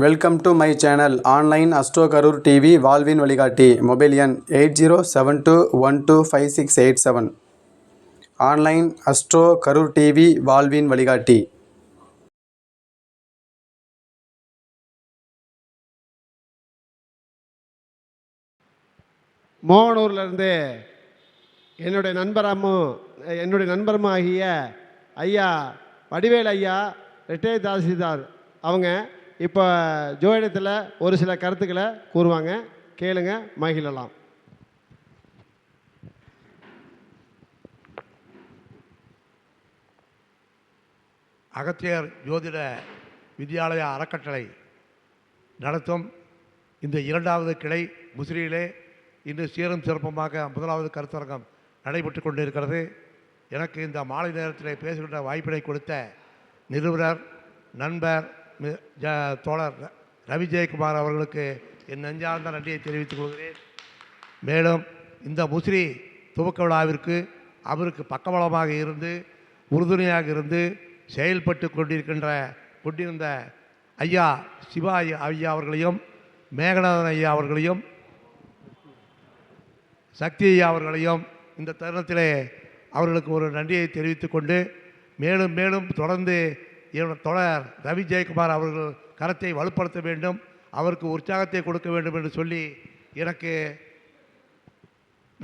Welcome to my channel online astro Karur TV வாழ்வின் வழிகாட்டி mobile எண் eight zero seven two one two five six eight seven online astro Karur TV வாழ்வின் வழிகாட்டி மோகனூர்லேருந்து என்னுடைய நண்பரமும் என்னுடைய நண்பரும் ஆகிய ஐயா வடிவேல் ஐயா ரிட்டையர் தாசில்தார் அவங்க இப்போ ஜோதிடத்தில் ஒரு சில கருத்துக்களை கூறுவாங்க. கேளுங்க மகிழலாம். அகத்தியர் ஜோதிட வித்யாலயா அறக்கட்டளை நடத்தும் இந்த இரண்டாவது கிளை முசிறியிலே இன்று சீரும் சிறப்புமாக முதலாவது கருத்தரங்கம் நடைபெற்று கொண்டிருக்கிறது. எனக்கு இந்த மாலை நேரத்தில் பேசுகின்ற வாய்ப்பினை கொடுத்த நிறுவனர் நண்பர் தோழர் ர- ரவி ஜெயக்குமார் அவர்களுக்கு என் நெஞ்சார்ந்த நன்றியை தெரிவித்துக் கொள்கிறேன். மேலும் இந்த முசிறி துவக்க விழாவிற்கு அவருக்கு பக்கபலமாக இருந்து உறுதுணையாக இருந்து செயல்பட்டு கொண்டிருக்கின்ற கொண்டிருந்த ஐயா சிவா ஐயா அவர்களையும் மேகநாதன் ஐயா அவர்களையும் சக்தி ஐயா அவர்களையும் இந்த தருணத்திலே அவர்களுக்கு ஒரு நன்றியை தெரிவித்துக்கொண்டு மேலும் மேலும் தொடர்ந்து தொடர் ரவி ஜெயக்குமார் அவர்கள் கரத்தை வலுப்படுத்த வேண்டும் அவருக்கு உற்சாகத்தை கொடுக்க வேண்டும் என்று சொல்லி எனக்கு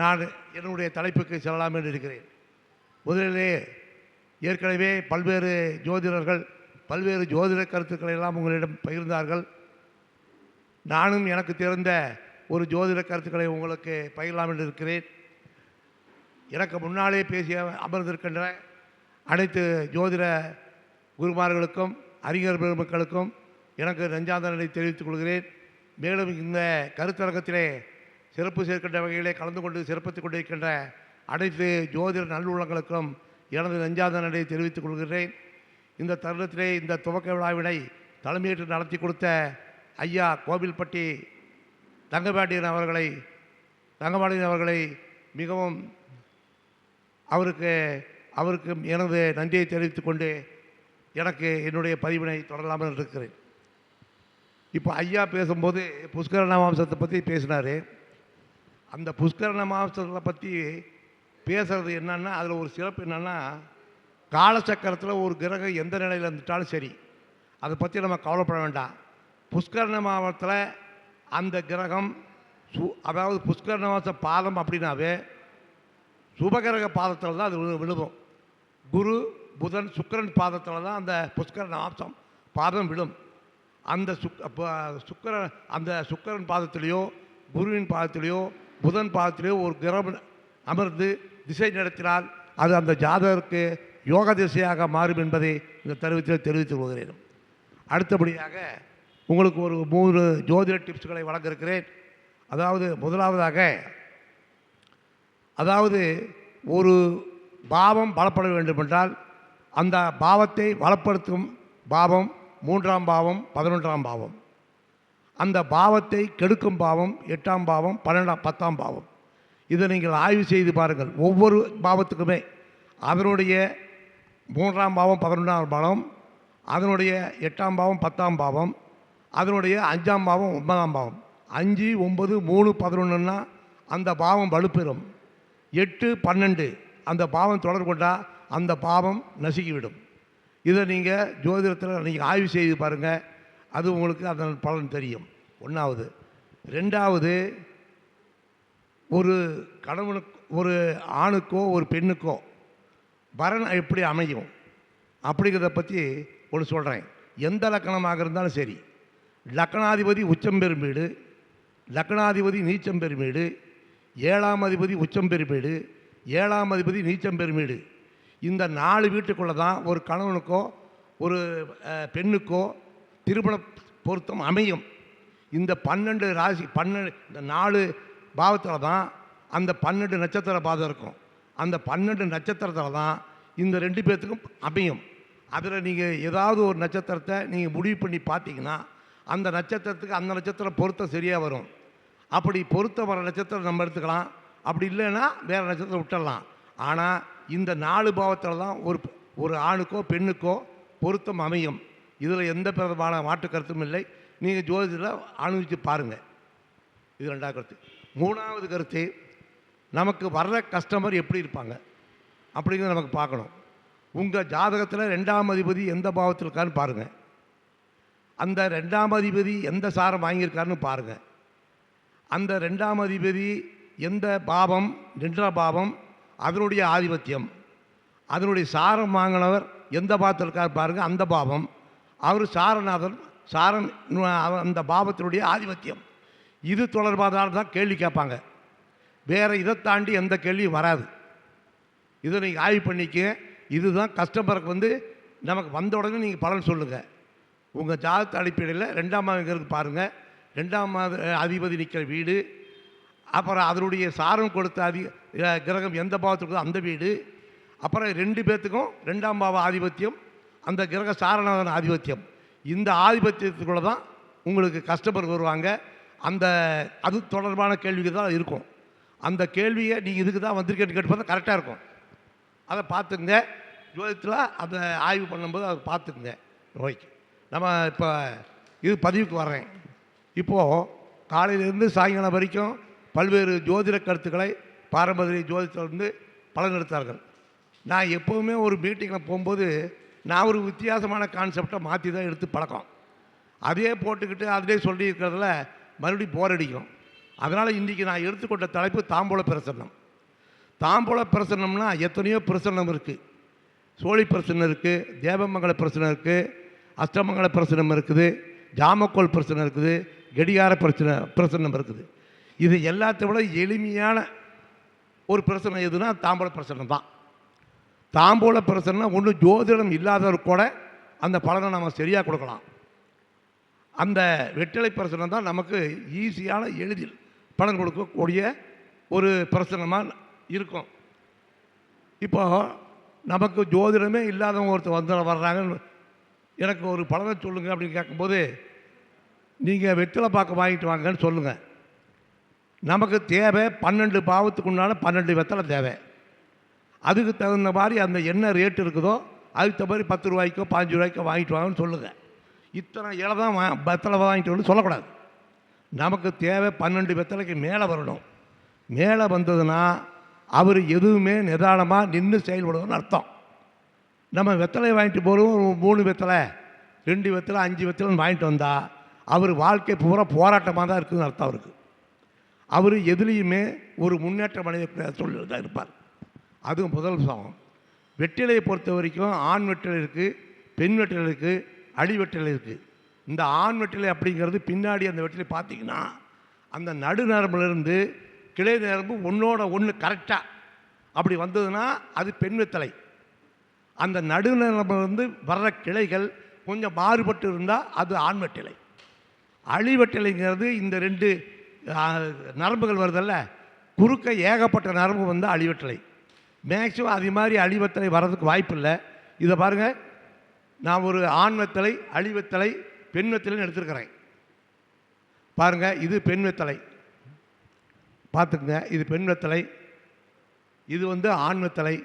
நான் என்னுடைய தலைப்புக்கு செல்லலாம் என்று இருக்கிறேன். முதலிலே ஏற்கனவே பல்வேறு ஜோதிடர்கள் பல்வேறு ஜோதிட கருத்துக்களை எல்லாம் உங்களிடம் பகிர்ந்தார்கள். நானும் எனக்கு தெரிந்த ஒரு ஜோதிட கருத்துக்களை உங்களுக்கு பகிரலாம் என்று இருக்கிறேன். எனக்கு முன்னாலே பேசிய அமர்ந்திருக்கின்ற அனைத்து ஜோதிட குருமார்களுக்கும் அறிஞர் பெருமக்களுக்கும் எனக்கு நெஞ்சாந்தனை தெரிவித்துக் கொள்கிறேன். மேலும் இந்த கருத்தரங்கத்திலே சிறப்பு சேர்க்கின்ற வகையிலே கலந்து கொண்டு சிறப்பித்துக் கொண்டிருக்கின்ற அனைத்து ஜோதிட நல்லுள்ளங்களுக்கும் எனது நெஞ்சாந்தனை தெரிவித்துக் கொள்கிறேன். இந்த தருணத்திலே இந்த துவக்க விழாவினை தலைமையேற்று நடத்தி கொடுத்த ஐயா கோவில்பட்டி தங்கபாண்டியன் அவர்களை தங்கபாண்டியன் அவர்களை மிகவும் அவருக்கு அவருக்கு எனது நன்றியை தெரிவித்துக் கொண்டு எனக்கு என்னுடைய பதிவினை தொடரலாமல் இருக்கிறேன். இப்போ ஐயா பேசும்போது புஷ்கரண மாம்சத்தை பற்றி பேசினார். அந்த புஷ்கரண மாம்சத்தை பற்றி பேசுறது என்னென்னா அதில் ஒரு சிறப்பு என்னென்னா காலச்சக்கரத்தில் ஒரு கிரகம் எந்த நிலையில் இருந்துட்டாலும் சரி அதை பற்றி நம்ம கவலைப்பட வேண்டாம். புஷ்கரண மாவட்டத்தில் அந்த கிரகம் சு அதாவது புஷ்கரண மாச பாதம் அப்படின்னாவே சுபகிரக பாதத்தில் தான் அது விழு- விழுவும். குரு புதன் சுக்கிரன் பாதத்தில் தான் அந்த புஷ்கரன் ஆம்சம் பாதம் விழும். அந்த சுக் சுக்கர சுக்கிரன் அந்த சுக்கரன் பாதத்திலேயோ குருவின் பாதத்திலேயோ புதன் பாதத்திலேயோ ஒரு கிரகம் அமர்ந்து திசை நடத்தினால் அது அந்த ஜாதகருக்கு யோக திசையாக மாறும் என்பதை இந்த தெரிவித்து தெரிவித்துக் கொள்கிறேன். அடுத்தபடியாக உங்களுக்கு ஒரு மூன்று ஜோதிட டிப்ஸ்களை வழங்க இருக்கிறேன் அதாவது முதலாவதாக அதாவது ஒரு பாவம் பலப்பட வேண்டுமென்றால் அந்த பாவத்தை வளப்படுத்தும் பாவம் மூன்றாம் பாவம் பதினொன்றாம் பாவம். அந்த பாவத்தை கெடுக்கும் பாவம் எட்டாம் பாவம் பன்னெண்டாம் பத்தாம் பாவம். இதை நீங்கள் ஆய்வு செய்து பாருங்கள். ஒவ்வொரு பாவத்துக்குமே அதனுடைய மூன்றாம் பாவம் பதினொன்றாம் பாவம் அதனுடைய எட்டாம் பாவம் பத்தாம் பாவம் அதனுடைய அஞ்சாம் பாவம் ஒன்பதாம் பாவம். அஞ்சு ஒம்பது மூணு பதினொன்றுன்னா அந்த பாவம் வலுப்பெறும். எட்டு பன்னெண்டு அந்த பாவம் தொடர்பு கொண்டால் அந்த பாவம் நசுக்கிவிடும். இதை நீங்கள் ஜோதிடத்தில் நீங்கள் ஆய்வு செய்து பாருங்கள் அது உங்களுக்கு அதன் பலன் தெரியும். ஒன்றாவது ரெண்டாவது ஒரு கணவனுக்கு ஒரு ஆணுக்கோ ஒரு பெண்ணுக்கோ வரன் எப்படி அமையும்? அப்படிங்கிறத பற்றி ஒன்று சொல்கிறேன் எந்த லக்கணமாக இருந்தாலும் சரி. லக்கணாதிபதி உச்சம் பெறும் வீடு. லக்கணாதிபதி நீச்சம் பெறும் வீடு. ஏழாம் அதிபதி உச்சம் பெறும் வீடு. ஏழாம் அதிபதி நீச்சம் பெறும் வீடு. இந்த நாலு வீட்டுக்குள்ளே தான் ஒரு கணவனுக்கோ ஒரு பெண்ணுக்கோ திருமண பொருத்தம் அமையும். இந்த பன்னெண்டு ராசி பன்னெண்டு இந்த நாலு பாவத்தில் தான் அந்த பன்னெண்டு நட்சத்திர பாதம் இருக்கும். அந்த பன்னெண்டு நட்சத்திரத்தில் தான் இந்த ரெண்டு பேர்த்துக்கும் அமையும். அதில் நீங்கள் ஏதாவது ஒரு நட்சத்திரத்தை நீங்கள் முடிவு பண்ணி பார்த்தீங்கன்னா அந்த நட்சத்திரத்துக்கு அந்த நட்சத்திரம் பொருத்தம் சரியாக வரும். அப்படி பொருத்தம் வர நட்சத்திரம் நம்ம எடுத்துக்கலாம். அப்படி இல்லைன்னா வேறு நட்சத்திரம் விட்டுடலாம் ஆனால் இந்த நாலு பாவத்தில் தான் ஒரு ஒரு ஆணுக்கோ பெண்ணுக்கோ பொருத்தம் அமையும். இதில் எந்த விதமான மாற்று கருத்தும் இல்லை. நீங்கள் ஜோதிடத்தில் அனுபவித்து பாருங்கள் இது ரெண்டாவது கருத்து. மூணாவது கருத்து நமக்கு வர்ற கஸ்டமர் எப்படி இருப்பாங்க? அப்படிங்கிறத நமக்கு பார்க்கணும். உங்கள் ஜாதகத்தில் ரெண்டாம் அதிபதி எந்த பாவத்தில் இருக்கான்னு பாருங்கள் அந்த ரெண்டாம் அதிபதி எந்த சாரம் வாங்கியிருக்காருன்னு பாருங்கள் அந்த ரெண்டாம் அதிபதி எந்த பாவம் நின்ற பாவம் அதனுடைய ஆதிபத்தியம். அதனுடைய சாரம் வாங்கினவர் எந்த பாவத்தில் இருக்கார் பாருங்கள் அந்த பாவம் அவர் சாரநாதன் சாரன் அந்த பாவத்தினுடைய ஆதிபத்தியம். இது தொடர்பாக தான் கேள்வி கேட்பாங்க. வேறு இதை தாண்டி எந்த கேள்வியும் வராது. இதை நீங்கள் ஆய்வு பண்ணிக்க இதுதான் கஸ்டமருக்கு வந்து நமக்கு வந்த உடனே நீங்கள் பலன் சொல்லுங்கள் உங்கள் ஜாதகத்து அடிப்படையில் ரெண்டாம் மாதம் பாருங்கள் ரெண்டாம் மாத அதிபதி நிற்கிற வீடு அப்புறம் அதனுடைய சாரம் கொடுத்த அதி கிரகம் எந்த பாவத்துக்கு இருக்கோ அந்த வீடு. அப்புறம் ரெண்டு பேர்த்துக்கும் ரெண்டாம் பாவ ஆதிபத்தியம் அந்த கிரக சாரநாதன் ஆதிபத்தியம். இந்த ஆதிபத்தியத்துக்குள்ளே தான் உங்களுக்கு கஸ்டமர் வருவாங்க. அந்த அது தொடர்பான கேள்விகள் தான் இருக்கும். அந்த கேள்வியை நீங்கள் இதுக்கு தான் வந்திருக்கேன்னு கேட்டு பார்த்தா கரெக்டாக இருக்கும். அதை பார்த்துங்க ஜோதிடத்தில் அதை ஆய்வு பண்ணும்போது அதை பார்த்துக்குங்க. ஓகே. நம்ம இப்போ இது பதிவுக்கு வர்றேன். இப்போது காலையிலேருந்து சாயங்காலம் வரைக்கும் பல்வேறு ஜோதிட கருத்துக்களை பாரம்பரிய ஜோதிடத்திலிருந்து பலனெடுத்தார்கள். நான் எப்போவுமே ஒரு மீட்டிங்கில் போகும்போது நான் ஒரு வித்தியாசமான கான்செப்டை மாற்றி தான் எடுத்து பழக்கம். அதே போட்டுக்கிட்டு அதிலே சொல்லி இருக்கிறதுல மறுபடியும் போர் அடிக்கும். அதனால் இன்றைக்கி நான் எடுத்துக்கொண்ட தலைப்பு தாம்பூல பிரசன்னம். தாம்பூல பிரசன்னம்னா எத்தனையோ பிரசன்னம் இருக்குது சோழி பிரசனம் இருக்குது தேவமங்கல பிரச்சனை இருக்குது அஷ்டமங்கல பிரசனம் இருக்குது ஜாமக்கோல் பிரச்சனை இருக்குது கெடிகார பிரச்சனை பிரசன்னம் இருக்குது. இது எல்லாத்தை விட எளிமையான ஒரு பிரச்சனை எதுனா தாம்பூல பிரச்சனை தான். தாம்பூல பிரச்சனை ஒன்று ஜோதிடம் இல்லாதவர் கூட அந்த பலனை நம்ம சரியாக கொடுக்கலாம். அந்த வெற்றிலை பிரச்சனை தான் நமக்கு ஈஸியான எளிதில் பலன் கொடுக்கக்கூடிய ஒரு பிரசனமாக இருக்கும். இப்போ நமக்கு ஜோதிடமே இல்லாதவங்க ஒருத்தர் வந்து வர்றாங்க எனக்கு ஒரு பலனை சொல்லுங்கள் அப்படின்னு கேட்கும்போது நீங்கள் வெற்றிலை பார்க்க வாங்கிட்டு வாங்கன்னு சொல்லுங்கள் நமக்கு தேவை பன்னெண்டு பாவத்துக்கு உண்டான பன்னெண்டு வெத்தலை தேவை. அதுக்கு தகுந்த மாதிரி அந்த என்ன ரேட் இருக்குதோ அதுக்கு தகுந்த மாதிரி பத்து ரூபாய்க்கோ பாஞ்சு ரூபாய்க்கோ வாங்கிட்டு வாங்கன்னு சொல்லுங்கள் இத்தனை இலை தான் வா வெத்தலை வாங்கிட்டு வந்து சொல்லக்கூடாது. நமக்கு தேவை பன்னெண்டு வெத்தலைக்கு மேலே வரணும். மேலே வந்ததுன்னா அவர் எதுவுமே நிதானமாக நின்று செயல்படுவோம்னு அர்த்தம். நம்ம வெத்தலை வாங்கிட்டு போகிறோம் ஒரு மூணு வெத்தலை ரெண்டு வெத்தலை அஞ்சு வெத்தலைன்னு வாங்கிட்டு வந்தால் அவர் வாழ்க்கை பூரா போராட்டமாக தான் இருக்குதுன்னு அர்த்தம் அவருக்கு. அவர் எதுலேயுமே ஒரு முன்னேற்றம் அடைய சூழலில் தான் இருப்பார். அதுவும் முதல் சாகம் வெற்றிலையை பொறுத்த வரைக்கும் ஆண் வெற்றிலை இருக்குது பெண் வெற்றிலை இருக்குது அடி வெற்றிலை இருக்குது இந்த ஆண் வெற்றிலை அப்படிங்கிறது பின்னாடி அந்த வெற்றிலை பார்த்தீங்கன்னா அந்த நடு நரம்புலேருந்து கிளை நரம்பு ஒன்றோட ஒன்று கரெக்டாக அப்படி வந்ததுன்னா அது பெண் வெத்தலை அந்த நடுநரம்புலேருந்து வர்ற கிளைகள் கொஞ்சம் மாறுபட்டு இருந்தால் அது ஆண் வெற்றிலை. அழிவெட்டிலைங்கிறது இந்த ரெண்டு நரம்புகள் வருதல்ல. குறுக்க ஏகப்பட்ட நரம்பு வந்து அழிவற்றலை. மேக்சிமம் அது மாதிரி அழிவத்தலை வர்றதுக்கு வாய்ப்பு இல்லை. இதை பாருங்கள் நான் ஒரு ஆண்மத்தலை அழிவத்தலை பெண்வத்தலைன்னு பெண் வெத்தலைன்னு எடுத்துருக்கிறேன். பாருங்கள் இது பெண் வெத்தலை பார்த்துக்குங்க இது பெண் வெத்தலை இது வந்து ஆண்மத்தலை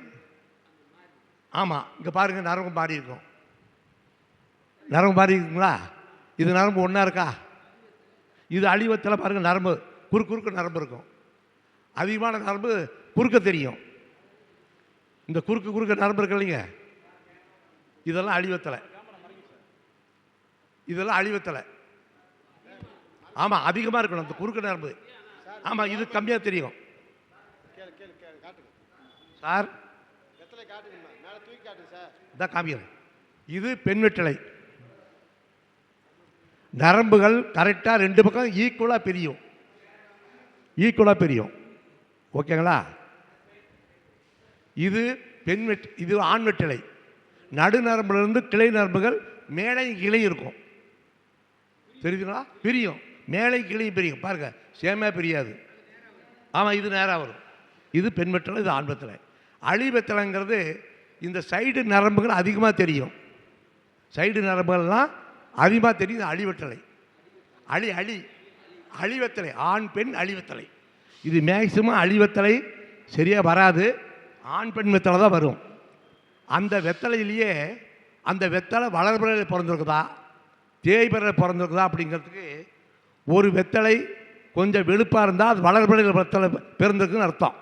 ஆமாம் இங்கே பாருங்கள் நரம்பு மாறி இருக்கும். நரம்பு மாறி இருக்குங்களா? இது நரம்பு ஒன்றா இருக்கா? இது அழிவத்தில் பாருங்கள் நரம்பு. குறு குறுக்க நரம்பு இருக்கும். அதிகமான நரம்பு குறுக்க தெரியும். இந்த குறுக்கு குறுக்க நரம்பு இருக்கு இல்லைங்க? இதெல்லாம் அழிவத்தலை இதெல்லாம் அழிவத்தலை ஆமாம் அதிகமாக இருக்கணும் அந்த குறுக்க நரம்பு. ஆமாம் இது கம்மியாக தெரியும். சார்? இதான் காமிக்கிறேன். இது பெண் வெற்றிலை நரம்புகள் கரெக்டாக ரெண்டு பக்கம் ஈக்குவலாக பிரியும். ஈக்குவலாக பிரியும். ஓகேங்களா? இது பெண் வெட் இது ஆண் வெற்றிலை. நடு நரம்புலேருந்து கிளை நரம்புகள் மேலே கிளை இருக்கும். தெரியுதுங்களா? பிரியும். மேலே கிளையும் பிரியும். பாருங்க சேமையாக பிரியாது. ஆமாம் இது நேராக வரும். இது பெண் வெத்தலை இது ஆண் வெத்தலை அழி வெத்தலைங்கிறது இந்த சைடு நரம்புகள் அதிகமாக தெரியும். சைடு நரம்புகள்லாம் அதிகமாக தெரியுது அழிவற்றலை. அழி அழி. அழிவத்தலை ஆண் பெண் அழிவத்தலை இது மேக்சிமம் அழிவத்தலை சரியாக வராது. ஆண் பெண் வெத்தலை தான் வரும். அந்த வெத்தலையிலேயே அந்த வெத்தலை வளர்பிறையில் பிறந்திருக்குதா? தேய்பிறையில் பிறந்திருக்குதா அப்படிங்கிறதுக்கு ஒரு வெத்தலை கொஞ்சம் வெளுப்பாக இருந்தால் அது வளர்பிறையில் வெத்தலை பிறந்திருக்குன்னு அர்த்தம்.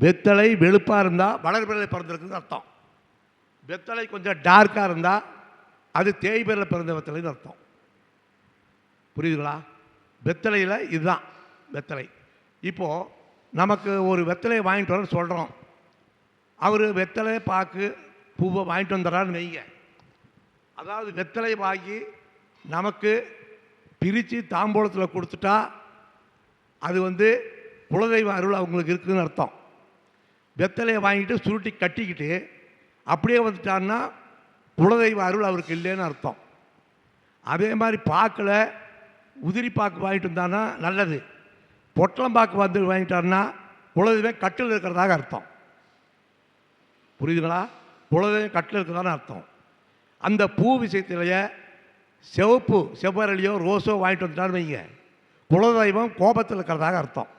வெத்தலை வெளுப்பாக இருந்தால் வளர்பிறையில் பிறந்திருக்குன்னு அர்த்தம். வெத்தலை கொஞ்சம் டார்க்காக இருந்தால் அது தேய்பிறையில் பிறந்த வெத்தலைன்னு அர்த்தம். புரியுதுங்களா? வெத்தலையில் இதுதான் வெத்தலை. இப்போது நமக்கு ஒரு வெத்தலையை வாங்கிட்டு வர சொல்கிறோம் அவர் வெத்தலை பாக்கு பூவை வாங்கிட்டு வந்துடுறான்னு வைங்க. அதாவது வெத்தலை வாங்கி நமக்கு பிரித்து தாம்பூலத்தில் கொடுத்துட்டா அது வந்து குலதெய்வ அருள் அவங்களுக்கு இருக்குதுன்னு அர்த்தம். வெத்தலையை வாங்கிட்டு சுருட்டி கட்டிக்கிட்டு அப்படியே வந்துட்டான்னா குலதெய்வ அருள் அவருக்கு இல்லைன்னு அர்த்தம். அதே மாதிரி பாக்கில் உதிரி பாக்கு வாங்கிட்டு வந்தான்னா நல்லது. பொட்டலம் பாக்கு வந்து வாங்கிட்டாருன்னா குலதெய்வம் கட்டில் இருக்கிறதாக அர்த்தம். புரியுதுங்களா? குலதெய்வம் கட்டில் இருக்கிறதான்னு அர்த்தம். அந்த பூ விஷயத்திலேயே சிவப்பு செவ்வரளியோ ரோஸோ வாங்கிட்டு வந்துட்டான்னு வைங்க. குலதெய்வம் கோபத்தில் இருக்கிறதாக அர்த்தம்.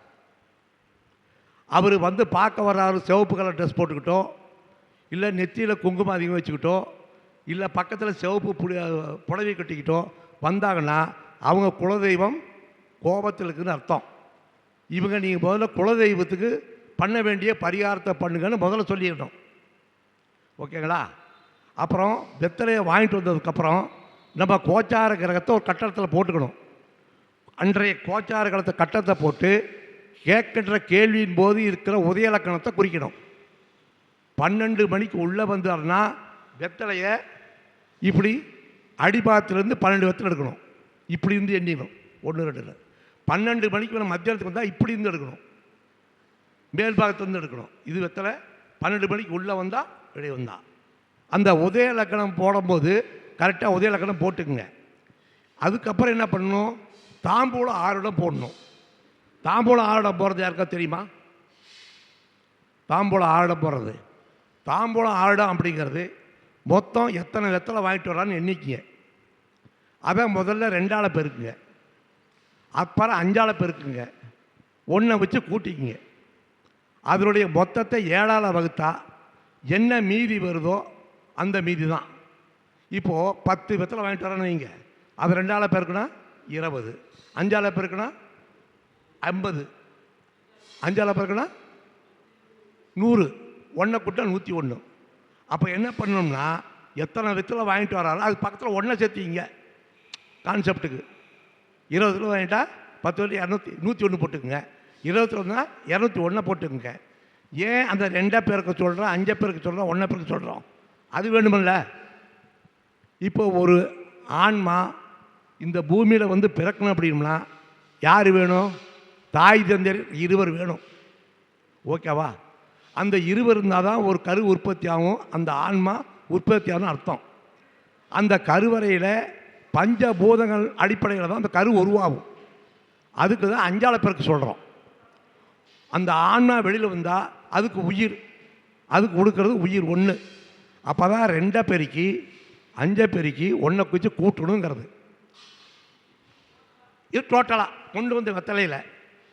அவர் வந்து பார்க்க வர்றாரு சிவப்பு கலர் ட்ரெஸ் போட்டுக்கிட்டோ இல்லை நெத்தியில் குங்குமம் அதிகம் வச்சுக்கிட்டோ இல்லை பக்கத்தில் சிவப்பு புடி புடவை கட்டிக்கிட்டோம். வந்தாங்கன்னா அவங்க குலதெய்வம் கோபத்தில் இருக்குதுன்னு அர்த்தம். இவங்க நீங்கள் முதல்ல குலதெய்வத்துக்கு பண்ண வேண்டிய பரிகாரத்தை பண்ணுங்கன்னு முதல்ல சொல்லிடணும். ஓகேங்களா? அப்புறம் வெத்தலையை வாங்கிட்டு வந்ததுக்கப்புறம் நம்ம கோச்சார கிரகத்தை ஒரு கட்டடத்தில் போட்டுக்கணும். அன்றைய கோச்சார கிரகத்தை கட்டத்தை போட்டு கேட்கின்ற கேள்வியின் போது இருக்கிற உதய லக்கணத்தை குறிக்கணும். பன்னெண்டு மணிக்கு உள்ளே வந்தாருன்னா வெத்தலையை இப்படி அடிபாத்திலேருந்து பன்னெண்டு வத்தில் எடுக்கணும். இப்படி இருந்து எண்ணிக்கணும் ஒன்று ரெண்டு பன்னெண்டு மணிக்கு மேலே மத்தியானத்துக்கு வந்தால் இப்படி இருந்து எடுக்கணும். மேல் பாகத்துலேருந்து எடுக்கணும். இது வெத்தலை பன்னெண்டு மணிக்கு உள்ளே வந்தால் வெளியே வந்தால் அந்த உதய லக்கணம் போடும்போது கரெக்டாக உதய லக்கணம் போட்டுக்குங்க. அதுக்கப்புறம் என்ன பண்ணணும்? தாம்பூலம் ஆறுடம் போடணும். தாம்பூலம் ஆறுடம் போகிறது யாருக்கா தெரியுமா? தாம்பூலம் ஆறுடம் போடுறது. தாம்பூலம் ஆறுடம் அப்படிங்கிறது மொத்தம் எத்தனை வெத்தலை வாங்கிட்டு வரான்னு எண்ணிக்கிங்க. அதை முதல்ல ரெண்டாளை பெருக்குங்க. அப்புறம் அஞ்சாளை பெருக்குங்க. ஒன்றை வச்சு கூட்டிக்குங்க. அதனுடைய மொத்தத்தை ஏழால் வகுத்தா என்ன மீதி வருதோ அந்த மீதி தான் இப்போது பத்து வெத்தலை வாங்கிட்டு வரேன்னு வைங்க. அது ரெண்டாளை பெருக்குனா இருபது. அஞ்சால் பெருக்குனா ஐம்பது. அஞ்சால் பெருக்குனா நூறு. ஒன்றை கூட்டா நூற்றி ஒன்று அப்போ என்ன பண்ணணும்னா எத்தனை வித்தில் வாங்கிட்டு வராரோ அது பக்கத்தில் ஒன்றை சேர்த்திங்க கான்செப்ட்டுக்கு இருபது ரூபா வாங்கிட்டா பத்து வரைக்கும் இரநூத்தி நூற்றி ஒன்று போட்டுக்குங்க. இருபத்தி ஒன்றா இரநூத்தி ஒன்றை போட்டுக்குங்க. ஏன் அந்த ரெண்டை பேருக்கு சொல்கிறோம் அஞ்சா பேருக்கு சொல்கிறோம் ஒன்றை பேருக்கு சொல்கிறோம் அது வேணுமில்ல. இப்போ ஒரு ஆன்மா இந்த பூமியில் வந்து பிறக்கணும் அப்படின்னா யார் வேணும்? தாய் தந்தையர் இருவர் வேணும். ஓகேவா? அந்த இருவர் இருந்தால் தான் ஒரு கரு உற்பத்தி ஆகும் அந்த ஆன்மா உற்பத்தி ஆகும் அர்த்தம். அந்த கருவறையில் பஞ்சபூதங்கள் அடிப்படையில் தான் அந்த கரு உருவாகும். அதுக்கு தான் அஞ்சால பேருக்கு சொல்கிறோம் அந்த ஆன்மா வெளியில் வந்தால் அதுக்கு உயிர் அதுக்கு கொடுக்கறது உயிர் ஒன்று அப்போ தான் ரெண்டை பெருக்கி அஞ்சை பெருக்கி ஒன்றை குச்சி கூட்டணுங்கிறது. இது டோட்டலாக கொண்டு வந்த வெத்தலையில்.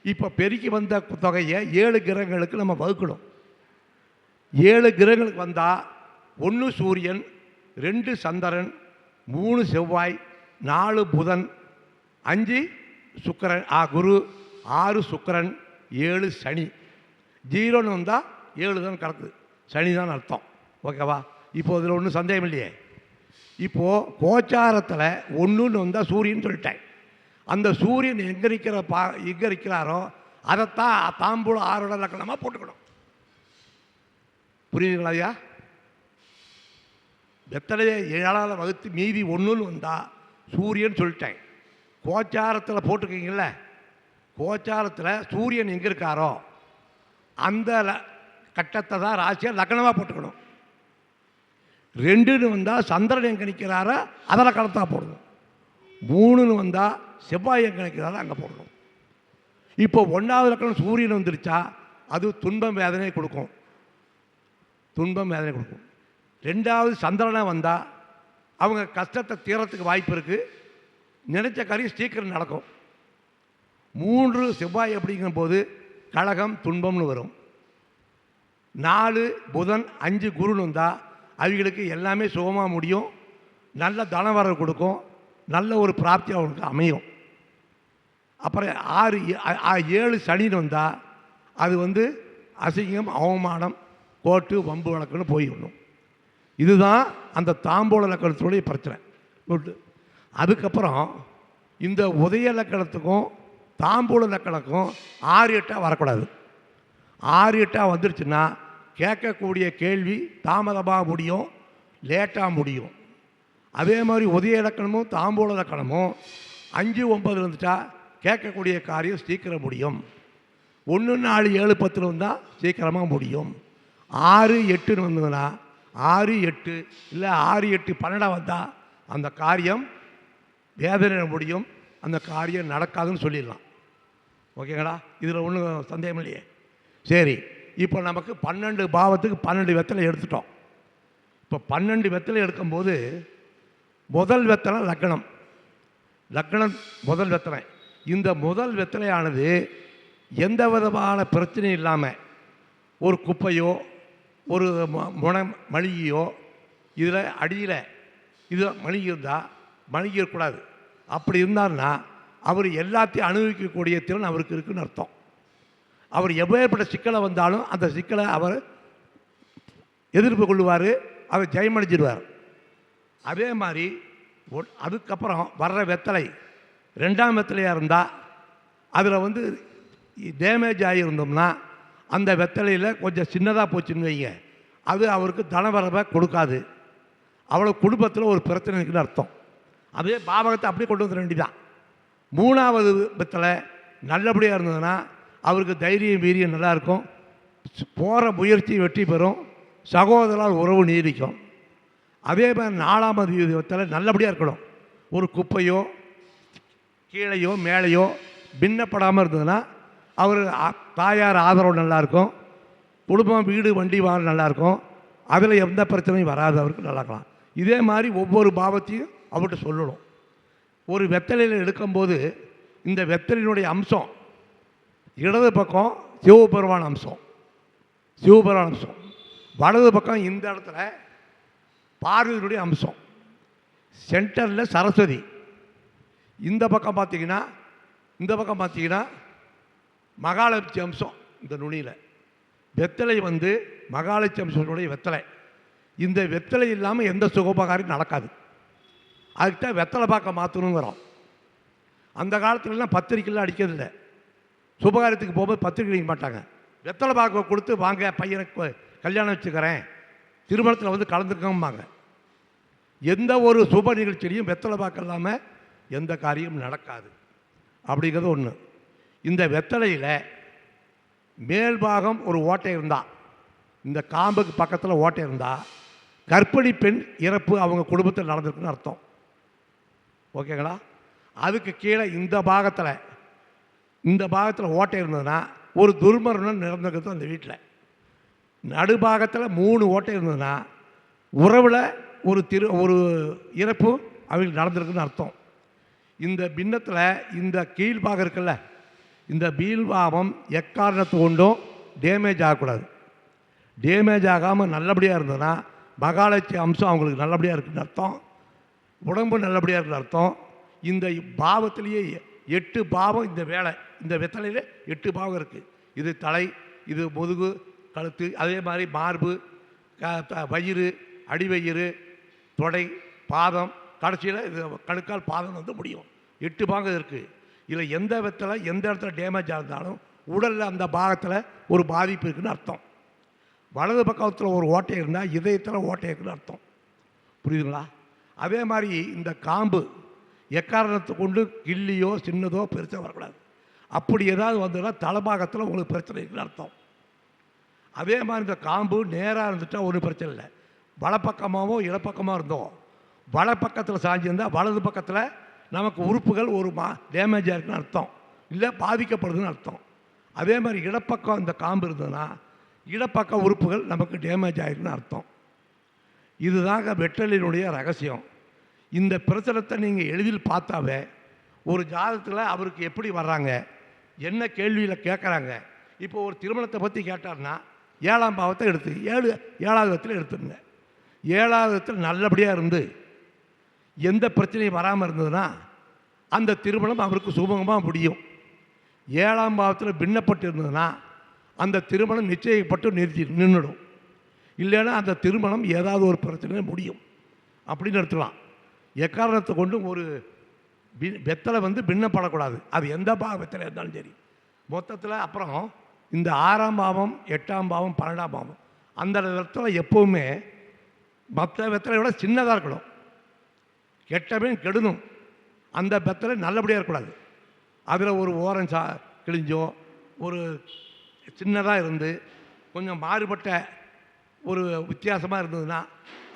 இப்போ பெருக்கி வந்த தொகையை ஏழு கிரகங்களுக்கு நம்ம வகுக்கணும். ஏழு கிரகங்களுக்கு வந்தால் ஒன்று சூரியன் ரெண்டு சந்திரன் மூணு செவ்வாய் நாலு புதன் அஞ்சு சுக்கரன் ஆ குரு ஆறு சுக்கிரன் ஏழு சனி. ஜீரோன்னு வந்தால் ஏழு தான் கணக்கு சனி தான் அர்த்தம். ஓகேவா? இப்போ இதில் ஒன்றும் சந்தேகம் இல்லையே? இப்போது கோச்சாரத்தில் ஒன்றுன்னு வந்தால் சூரியன் சொல்லிட்டேன். அந்த சூரியன் எங்கே இருக்கிற பா எங்கே இருக்கிறாரோ அதைத்தான் தாம்பூலம் ஆரோட லக்கணமாக போட்டுக்கணும். புரியுதுங்களா ஐயா வெத்தலையை ஏழால் வகுத்து மீதி ஒன்றுன்னு வந்தால் சூரியன் சொல்லிட்டேன் கோச்சாரத்தில் போட்டிருக்கீங்கல்ல கோச்சாரத்தில் சூரியன் எங்கே இருக்காரோ அந்த கட்டத்தை தான் ராசியாக லக்னமாக போட்டுக்கணும். ரெண்டுன்னு வந்தால் சந்திரன் எங்கே நிற்கிறாரோ அதில் கணத்தாக போடணும். மூணுன்னு வந்தால் செவ்வாய் எங்கே நிற்கிறாரோ அங்கே போடணும். இப்போ ஒன்றாவது லக்கணம் சூரியன் வந்துருச்சா அது துன்பம் வேதனையை கொடுக்கும். துன்பம் வேதனை கொடுக்கும். ரெண்டாவது சந்திரனாக வந்தால் அவங்க கஷ்டத்தை தீரத்துக்கு வாய்ப்பு இருக்குது நினைச்ச காரியம் சீக்கிரம் நடக்கும். மூன்று செவ்வாய் அப்படிங்கும் போது கழகம் துன்பம்னு வரும். நாலு புதன் அஞ்சு குருன்னு வந்தால் அவங்களுக்கு எல்லாமே சுகமாக முடியும். நல்ல தனவரவு கொடுக்கும். நல்ல ஒரு பிராப்தி அவங்களுக்கு அமையும். அப்புறம் ஆறு ஏ- ஆ- ஏழு சனின்னு வந்தால் அது வந்து அசிங்கம் அவமானம் கோட்டு வம்பு வழக்குன்னு போயிடணும் இதுதான் அந்த தாம்பூல லக்கணத்தினுடைய பிரச்சனை. அதுக்கப்புறம் இந்த உதய லக்கணத்துக்கும் தாம்பூல லக்கணக்கும் ஆறு எட்டாக வரக்கூடாது. ஆறு எட்டாக வந்துருச்சுன்னா கேட்கக்கூடிய கேள்வி தாமதமாக முடியும் லேட்டாக முடியும். அதே மாதிரி உதய இலக்கணமும் தாம்பூல இலக்கணமும் அஞ்சு ஒம்பது இருந்துட்டா கேட்கக்கூடிய காரியம் சீக்கிரம் முடியும். ஒன்று நாலு ஏழு பத்தில் இருந்தால் சீக்கிரமாக முடியும். ஆறு எட்டுன்னு வந்ததுன்னா ஆறு எட்டு இல்லை ஆறு எட்டு பன்னெண்டாக வந்தால் அந்த காரியம். வேதனை முடியும். அந்த காரியம் நடக்காதுன்னு சொல்லிடலாம். ஓகேங்களா? இதில் ஒன்றும் சந்தேகம் இல்லையே. சரி இப்போ நமக்கு பன்னெண்டு பாவத்துக்கு பன்னெண்டு வெத்தலை எடுத்துட்டோம். இப்போ பன்னெண்டு வெத்தலை எடுக்கும்போது முதல் வெத்தலை லக்னம் லக்னம் முதல் வெத்தனை இந்த முதல் வெத்தலையானது எந்த விதமான பிரச்சனையும் இல்லாமல் ஒரு குப்பையோ ஒரு முன முனை மளிகையோ இதில் அடியில் இது மளிகை இருந்தால் மளிகை இருக்கக்கூடாது அப்படி இருந்தாருன்னா அவர் எல்லாத்தையும் அனுபவிக்கக்கூடிய திறன் அவருக்கு இருக்குன்னு அர்த்தம். அவர் எப்பேற்பட்ட சிக்கலை வந்தாலும் அந்த சிக்கலை அவர் எதிர்ப்பு கொள்ளுவார் அவர் ஜெயமடைஞ்சிடுவார் அதே மாதிரி அதுக்கப்புறம் வர்ற வெத்தலை ரெண்டாம் வெத்தலையாக இருந்தால் அதில் வந்து டேமேஜ் ஆகியிருந்தோம்னா அந்த வெத்தலையில் கொஞ்சம் சின்னதாக போச்சுன்னு வைங்க. அது அவருக்கு தனவரவை கொடுக்காது. அவ்வளோ குடும்பத்தில் ஒரு பிரச்சனை இருக்குன்னு அர்த்தம். அதே பாவகத்தை அப்படியே கொண்டு வந்துட வேண்டிதான் மூணாவது வெத்தலை நல்லபடியாக இருந்ததுன்னா அவருக்கு தைரியம் வீரியம் நல்லாயிருக்கும் போகிற முயற்சி வெற்றி பெறும். சகோதரால் உறவு நீடிக்கும். அதே மாதிரி நாலாவது விதத்தில் நல்லபடியாக இருக்கணும். ஒரு குப்பையோ கீழேயோ மேலேயோ பின்னப்படாமல் இருந்ததுன்னா அவர் தாயார் ஆதரவு நல்லாயிருக்கும். குடும்பம் வீடு வண்டி வாங்க நல்லாயிருக்கும். அதில் எந்த பிரச்சனையும் வராது அவருக்கு நல்லாயிருக்கலாம். இதே மாதிரி ஒவ்வொரு பாவத்தையும் அவர்கிட்ட சொல்லணும். ஒரு வெத்தலையில் எடுக்கும்போது இந்த வெத்தலையினுடைய அம்சம் இடது பக்கம் சிவபெருமான் அம்சம். சிவபெருமான் அம்சம். வலது பக்கம் இந்த இடத்துல பார்வதியினுடைய அம்சம். சென்டரில் சரஸ்வதி. இந்த பக்கம் பார்த்தீங்கன்னா இந்த பக்கம் பார்த்தீங்கன்னா மகாலட்சி அம்சம் இந்த நுனியில். வெத்தலை வந்து மகாலட்சி அம்சனுடைய வெத்தலை. இந்த வெத்தலை இல்லாமல் எந்த சுகோபகாரியும் நடக்காது. அதுக்கிட்ட வெத்தலை பார்க்க மாற்றணுங்கிறோம் அந்த காலத்துலலாம் பத்திரிக்கைலாம் அடிக்கிறதில்ல. சுபகாரியத்துக்கு போகும்போது பத்திரிக்கை அடிக்க மாட்டாங்க. வெத்தலை பார்க்க கொடுத்து வாங்க பையனுக்கு கல்யாணம் வச்சுக்கிறேன். திருமணத்தில் வந்து கலந்துருக்கம்பாங்க எந்த ஒரு சுப நிகழ்ச்சியிலையும் வெத்தலை பார்க்க இல்லாமல் எந்த காரியமும் நடக்காது. அப்படிங்கிறது ஒன்று இந்த வெத்தலையில் மேல்பாகம் ஒரு ஓட்டை இருந்தால் இந்த காம்புக்கு பக்கத்தில் ஓட்டை இருந்தால் கர்ப்பிணி பெண் இறப்பு அவங்க குடும்பத்தில் நடந்திருக்குன்னு அர்த்தம். ஓகேங்களா? அதுக்கு கீழே இந்த பாகத்தில் இந்த பாகத்தில் ஓட்டை இருந்ததுன்னா ஒரு துர்மரணம் நடந்திருக்குது அந்த வீட்டில் நடுபாகத்தில் மூணு ஓட்டை இருந்ததுன்னா உறவில் ஒரு திரு ஒரு இறப்பு அவங்களுக்கு நடந்திருக்குன்னு அர்த்தம். இந்த பின்னத்தில் இந்த கீழ்பாகம் இருக்குல்ல இந்த பீல்வாபம் எக்காரணத்து கொண்டும் டேமேஜ் ஆகக்கூடாது. டேமேஜ் ஆகாமல் நல்லபடியாக இருந்ததுன்னா மகாலட்சி அம்சம் அவங்களுக்கு நல்லபடியாக இருக்குன்னு அர்த்தம். உடம்பு நல்லபடியாக இருக்குன்னு அர்த்தம். இந்த பாவத்திலேயே எ- எட்டு பாவம் இந்த வேலை இந்த வெத்தலையில் எட்டு பாவம் இருக்குது இது தலை இது முதுகு கழுத்து அதே மாதிரி மார்பு க- வயிறு அடிவயிறு தொடை பாதம் கடைசியில் இது கணுக்கால் பாதம் வந்து முடியும். எட்டு பாகம் இருக்குது இதில் எந்த விதத்தில் எந்த இடத்துல டேமேஜ் ஆகிருந்தாலும் உடலில் அந்த பாகத்தில் ஒரு பாதிப்பு இருக்குதுன்னு அர்த்தம். வலது பக்கத்தில் ஒரு ஓட்டை இருந்தால் இதயத்தில் ஓட்டை இருக்குன்னு அர்த்தம். புரியுதுங்களா? அதே மாதிரி இந்த காம்பு எக்காரணத்தை கொண்டு கிள்ளியோ சின்னதோ பெருசாக வரக்கூடாது. அப்படி ஏதாவது வந்ததுன்னா தலைபாகத்தில் உங்களுக்கு பிரச்சனை இருக்குன்னு அர்த்தம். அதே மாதிரி இந்த காம்பு நேராக இருந்துட்டால் ஒன்றும் பிரச்சனை இல்லை. வலப்பக்கமாகவும் இடப்பக்கமாக இருந்தோம் வலப்பக்கத்தில் சாஞ்சிருந்தால் வலது பக்கத்தில் நமக்கு உறுப்புகள் ஒரு மா டேமேஜாக இருக்குன்னு அர்த்தம். இல்லை பாதிக்கப்படுதுன்னு அர்த்தம். அதே மாதிரி இடப்பக்கம் இந்த காம்பு இருந்ததுன்னா இடப்பக்க உறுப்புகள் நமக்கு டேமேஜ் ஆயிருக்குன்னு அர்த்தம். இதுதாங்க வெற்றலினுடைய ரகசியம். இந்த பிரச்சனத்தை நீங்கள் எளிதில் பார்த்தாவே ஒரு ஜாதகத்தில் அவருக்கு எப்படி வர்றாங்க? என்ன கேள்வியில் கேட்குறாங்க இப்போ ஒரு திருமணத்தை பற்றி கேட்டார்னா ஏழாம் பாவத்தை எடுத்து ஏழு ஏழாவது விதத்தில் எடுத்துருங்க. ஏழாவது விதத்தில் நல்லபடியாக இருந்து எந்த பிரச்சனையும் வராமல் இருந்ததுன்னா அந்த திருமணம் அவருக்கு சுமூகமாக முடியும். ஏழாம் பாவத்தில் பின்னப்பட்டு இருந்ததுன்னா அந்த திருமணம் நிச்சயிக்கப்பட்டு நிறுத்தி நின்றுடும் இல்லைன்னா அந்த திருமணம் ஏதாவது ஒரு பிரச்சனை முடியும். அப்படின்னு எடுத்துக்கலாம். எக்காரணத்தை கொண்டும் ஒரு பி- வெத்தலை வந்து பின்னப்படக்கூடாது. அது எந்த பாவ வெத்தலை இருந்தாலும் சரி. மொத்தத்தில் அப்புறம் இந்த ஆறாம் பாவம் எட்டாம் பாவம் பன்னெண்டாம் பாவம் அந்த வெத்தலை எப்போவுமே மற்ற வெத்தலையோட விட சின்னதாக இருக்கணும். கெட்டவன் கெடணும். அந்த வெத்தலை நல்லபடியாக இருக்கக்கூடாது. அதில் ஒரு ஓரம் சா கிழிஞ்சோ ஒரு சின்னதாக இருந்து கொஞ்சம் மாறுபட்ட ஒரு வித்தியாசமாக இருந்ததுன்னா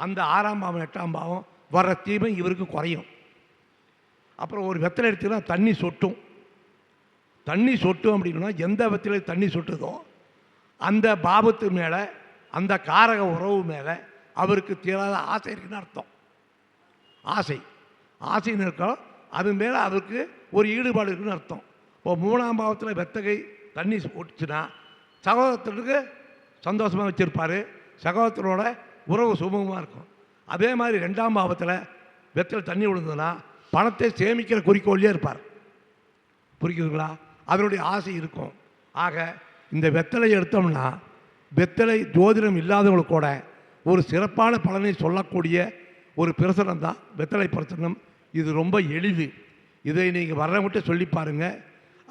அந்த ஆறாம் பாவம் எட்டாம் பாவம் வர்ற தீமை இவருக்கு குறையும். அப்புறம் ஒரு வெத்தலை எடுத்தீங்கன்னா தண்ணி சொட்டும். தண்ணி சொட்டும் அப்படின்னா எந்த வெத்தலை தண்ணி சொட்டுதோ அந்த பாவத்து மேலே அந்த காரக உறவு மேலே அவருக்கு தீராத ஆசை இருக்குன்னு அர்த்தம். ஆசை. ஆசைன்னு இருக்கோம் அது மேலே அவருக்கு ஒரு ஈடுபாடு இருக்குன்னு அர்த்தம். இப்போ மூணாம் பாவத்தில் வெத்தகை தண்ணி ஓட்டுச்சுன்னா சகோதரத்துக்கு சந்தோஷமாக வச்சுருப்பார். சகோதரத்தோட உறவு சுமூகமாக இருக்கும். அதே மாதிரி ரெண்டாம் பாவத்தில் வெத்தலை தண்ணி விழுந்ததுன்னா பணத்தை சேமிக்கிற குறிக்கோள்லேயே இருப்பார். புரியுதுங்களா அதனுடைய ஆசை இருக்கும். ஆக இந்த வெத்தலை எடுத்தோம்னா வெத்தலை ஜோதிடம் இல்லாதவங்களுக்கு கூட ஒரு சிறப்பான பலனை சொல்லக்கூடிய ஒரு பிரசனம் தான். வெத்தலை பிரசனம் இது ரொம்ப எளிது. இதை நீங்கள் வர்றவங்கிட்ட சொல்லி பாருங்கள்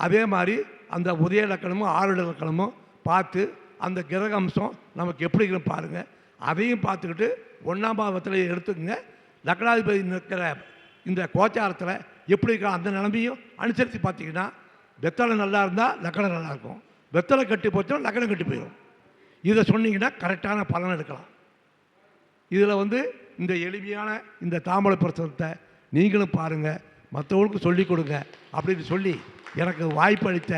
அதே மாதிரி அந்த உதய லக்கணமும் ஆறு லக்கணமும் பார்த்து அந்த கிரக அம்சம் நமக்கு எப்படி இருக்குன்னு பாருங்கள் அதையும் பார்த்துக்கிட்டு ஒன்றாம் பாவத்தில் எடுத்துக்கங்க. லக்னாதிபதி நிற்கிற இந்த கோச்சாரத்தில் எப்படி இருக்கா அந்த நிலமையும் அனுசரித்து பார்த்தீங்கன்னா வெத்தலை நல்லா இருந்தால் லக்கணம் நல்லாயிருக்கும் வெத்தலை கட்டி போச்சுன்னா லக்கணம் கட்டி போயிடும் இதை சொன்னீங்கன்னா கரெக்டான பலன் எடுக்கலாம். இதில் வந்து இந்த எளிமையான இந்த தாம்பழ பிரசனத்தை நீங்களும் பாருங்கள் மற்றவங்களுக்கும் சொல்லிக் கொடுங்க அப்படின்னு சொல்லி எனக்கு வாய்ப்பு அளித்த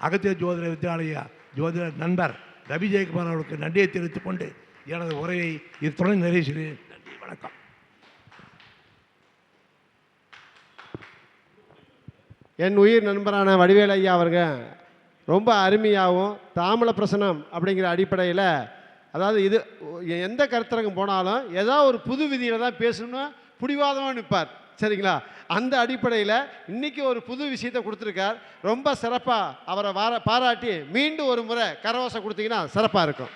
அகத்திய ஜோதிட வித்யாலயா ஜோதிட நண்பர் ரவி ஜெயக்குமார் அவர்களுக்கு நன்றியை தெரிவித்துக் கொண்டு எனது உரையை இத்துடன் நிறைவு செய்கிறேன். நன்றி வணக்கம். என் உயிர் நண்பரான வடிவேல் ஐயா ரொம்ப அருமையாகவும் தாமல பிரசனம் அப்படிங்கிற அடிப்படையில் அதாவது இது எந்த கருத்தரங்கம் போனாலும் ஏதாவது ஒரு புது விதியில் தான் பேசணும்னு பிடிவாதமாக நிற்பார் சரிங்களா? அந்த அடிப்படையில் இன்றைக்கி ஒரு புது விஷயத்தை கொடுத்துருக்கார். ரொம்ப சிறப்பாக அவரை வார பாராட்டி மீண்டும் ஒரு முறை கரவாசம் கொடுத்தீங்கன்னா சிறப்பாக இருக்கும்.